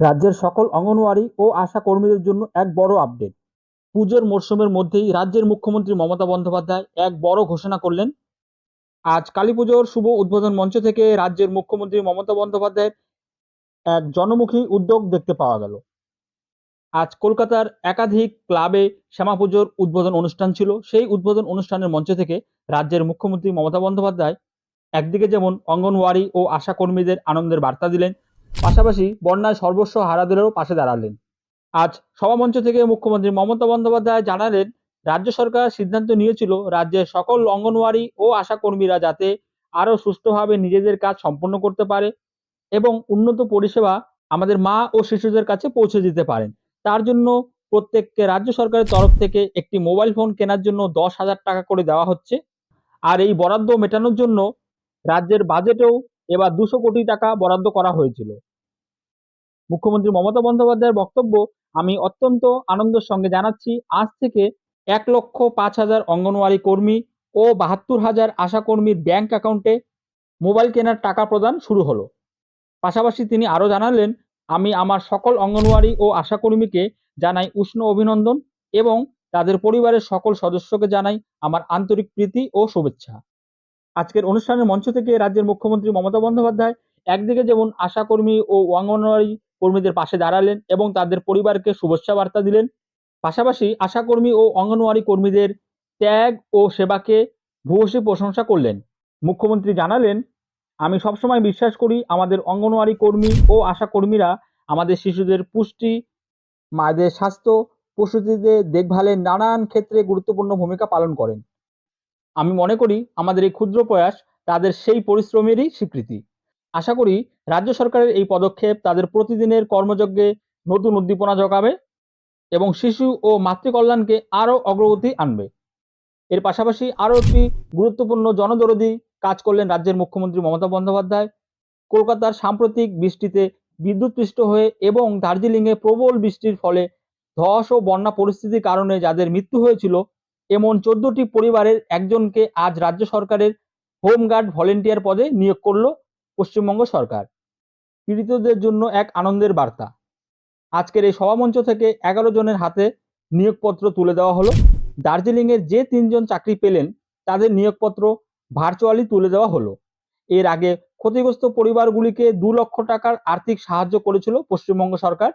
রাজ্যের সকল অঙ্গনওয়াড়ি ও আশা কর্মীদের জন্য এক বড় আপডেট পুজোর মরশুমের মধ্যেই রাজ্যের মুখ্যমন্ত্রী মমতা বন্দ্যোপাধ্যায় এক বড় ঘোষণা করলেন। আজ কালী পুজোর শুভ উদ্বোধন মঞ্চ থেকে রাজ্যের মুখ্যমন্ত্রী মমতা বন্দ্যোপাধ্যায়ের এক জনমুখী উদ্যোগ দেখতে পাওয়া গেল। আজ কলকাতার একাধিক ক্লাবে শ্যামা পুজোর উদ্বোধন অনুষ্ঠান ছিল। সেই উদ্বোধন অনুষ্ঠানের মঞ্চ থেকে রাজ্যের মুখ্যমন্ত্রী মমতা বন্দ্যোপাধ্যায় একদিকে যেমন অঙ্গনওয়াড়ি ও আশা কর্মীদের আনন্দের বার্তা দিলেন পাশাপাশি বন্যায় সর্বস্ব হারাদেরও পাশে দাঁড়ালেন। আজ সভামঞ্চ থেকে মুখ্যমন্ত্রী মমতা বন্দ্যোপাধ্যায় জানালেন, রাজ্য সরকার সিদ্ধান্ত নিয়েছিল রাজ্যের সকল অঙ্গনওয়াড়ি ও আশা কর্মীরা যাতে আরও সুষ্ঠুভাবে নিজেদের কাজ সম্পন্ন করতে পারে এবং উন্নত পরিষেবা আমাদের মা ও শিশুদের কাছে পৌঁছে দিতে পারেন। তার জন্য প্রত্যেককে রাজ্য সরকারের তরফ থেকে একটি মোবাইল ফোন কেনার জন্য দশ হাজার টাকা করে দেওয়া হচ্ছে। আর এই বরাদ্দ মেটানোর জন্য রাজ্যের বাজেটেও এবার দুশো কোটি টাকা বরাদ্দ করা হয়েছিল। মুখ্যমন্ত্রী মমতা বন্দ্যোপাধ্যায়ের বক্তব্য আমি অত্যন্ত আনন্দের সঙ্গে জানাচ্ছি। আজ থেকে এক লক্ষ পাঁচ হাজার অঙ্গনওয়াড়ি কর্মী ও বাহাত্তর হাজার আশা কর্মীর ব্যাংক অ্যাকাউন্টে মোবাইল কেনার টাকা প্রদান শুরু হলো। পাশাপাশি তিনি আরও জানালেন, আমি আমার সকল অঙ্গনওয়াড়ি ও আশা কর্মীকে জানাই উষ্ণ অভিনন্দন এবং তাদের পরিবারের সকল সদস্যকে জানাই আমার আন্তরিক প্রীতি ও শুভেচ্ছা। আজকের অনুষ্ঠানের মঞ্চ থেকে রাজ্যের মুখ্যমন্ত্রী মমতা বন্দ্যোপাধ্যায় একদিকে যেমন আশা কর্মী ও অঙ্গনওয়াড়ি কর্মীদের পাশে দাঁড়ালেন এবং তাদের পরিবারকে শুভেচ্ছা বার্তা দিলেন। পাশাপাশি আশাকর্মী ও অঙ্গনওয়াড়ি কর্মীদের ত্যাগ ও সেবাকে ভূয়সী প্রশংসা করলেন। মুখ্যমন্ত্রী জানালেন, আমি সবসময় বিশ্বাস করি আমাদের অঙ্গনওয়াড়ি কর্মী ও আশা কর্মীরা আমাদের শিশুদের পুষ্টি, মায়েদের স্বাস্থ্য প্রসূতিদের দেখভালের নানান ক্ষেত্রে গুরুত্বপূর্ণ ভূমিকা পালন করেন। আমি মনে করি আমাদের এই ক্ষুদ্র প্রয়াস তাদের সেই পরিশ্রমেরই স্বীকৃতি। আশা করি রাজ্য সরকারের এই পদক্ষেপ তাদের প্রতিদিনের কর্মযজ্ঞে নতুন উদ্দীপনা জোগাবে এবং শিশু ও মাতৃকল্যাণকে আরও অগ্রগতি আনবে। এর পাশাপাশি আরও একটি গুরুত্বপূর্ণ জনদরদি কাজ করলেন রাজ্যের মুখ্যমন্ত্রী মমতা বন্দ্যোপাধ্যায়। কলকাতার সাম্প্রতিক বৃষ্টিতে বিদ্যুৎপৃষ্ট হয়ে এবং দার্জিলিংয়ে প্রবল বৃষ্টির ফলে ধস ও বন্যা পরিস্থিতির কারণে যাদের মৃত্যু হয়েছিল, এমন চোদ্দটি পরিবারের একজনকে আজ রাজ্য সরকারের হোমগার্ড ভলেন্টিয়ার পদে নিয়োগ করল পশ্চিমবঙ্গ সরকার। পীড়িতদের জন্য এক আনন্দের বার্তা। আজকের এই সভামঞ্চ থেকে এগারো জনের হাতে নিয়োগপত্র তুলে দেওয়া হলো। দার্জিলিংয়ের যে তিনজন চাকরি পেলেন, তাদের নিয়োগপত্র ভার্চুয়ালি তুলে দেওয়া হলো। এর আগে ক্ষতিগ্রস্ত পরিবারগুলিকে দু লক্ষ টাকার আর্থিক সাহায্য করেছিল পশ্চিমবঙ্গ সরকার।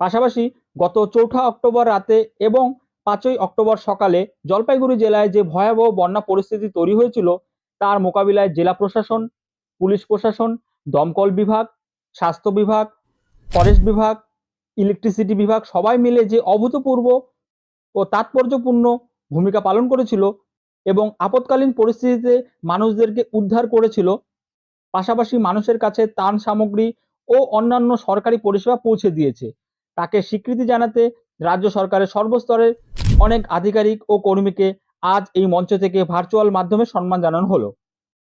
পাশাপাশি গত চৌঠা অক্টোবর রাতে এবং পাঁচই অক্টোবর সকালে জলপাইগুড়ি জেলায় যে ভয়াবহ বন্যা পরিস্থিতি তৈরি হয়েছিল, তার মোকাবিলায় জেলা প্রশাসন, পুলিশ প্রশাসন, দমকল বিভাগ স্বাস্থ্য বিভাগ ফরেস্ট বিভাগ ইলেকট্রিসিটি বিভাগ, সবাই মিলে যে অভূতপূর্ব ও তাৎপর্যপূর্ণ ভূমিকা পালন করেছিল এবং আপৎকালীন পরিস্থিতিতে মানুষদেরকে উদ্ধার করেছিল, পাশাপাশি মানুষের কাছে ত্রাণ সামগ্রী ও অন্যান্য সরকারি পরিষেবা পৌঁছে দিয়েছে। তাকে স্বীকৃতি জানাতে রাজ্য সরকারের সর্বস্তরের অনেক আধিকারিক ও কর্মীকে আজ এই মঞ্চ থেকে ভার্চুয়াল মাধ্যমে সম্মান জানানো হলো।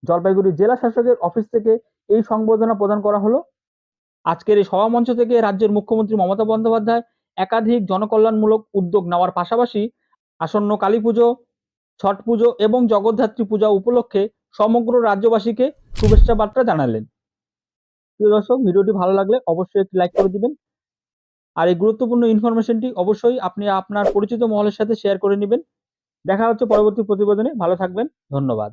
জলপাইগুড়ি জেলা শাসকের অফিস থেকে এই সংবর্ধনা প্রদান করা হলো। আজকের এই সভামঞ্চ থেকে রাজ্যের মুখ্যমন্ত্রী মমতা বন্দ্যোপাধ্যায় একাধিক জনকল্যাণমূলক উদ্যোগ নেওয়ার পাশাপাশি আসন্ন কালী পুজো, ছট পুজো এবং জগদ্ধাত্রী পূজা উপলক্ষে সমগ্র রাজ্যবাসীকে শুভেচ্ছা বার্তা জানালেন। প্রিয় দর্শক, ভিডিওটি ভালো লাগলে অবশ্যই একটি লাইক করে দিবেন। আর এই গুরুত্বপূর্ণ ইনফরমেশনটি অবশ্যই আপনি আপনার পরিচিত মহলের সাথে শেয়ার করে নেবেন। দেখা হচ্ছে পরবর্তী প্রতিবেদনে। ভালো থাকবেন। ধন্যবাদ।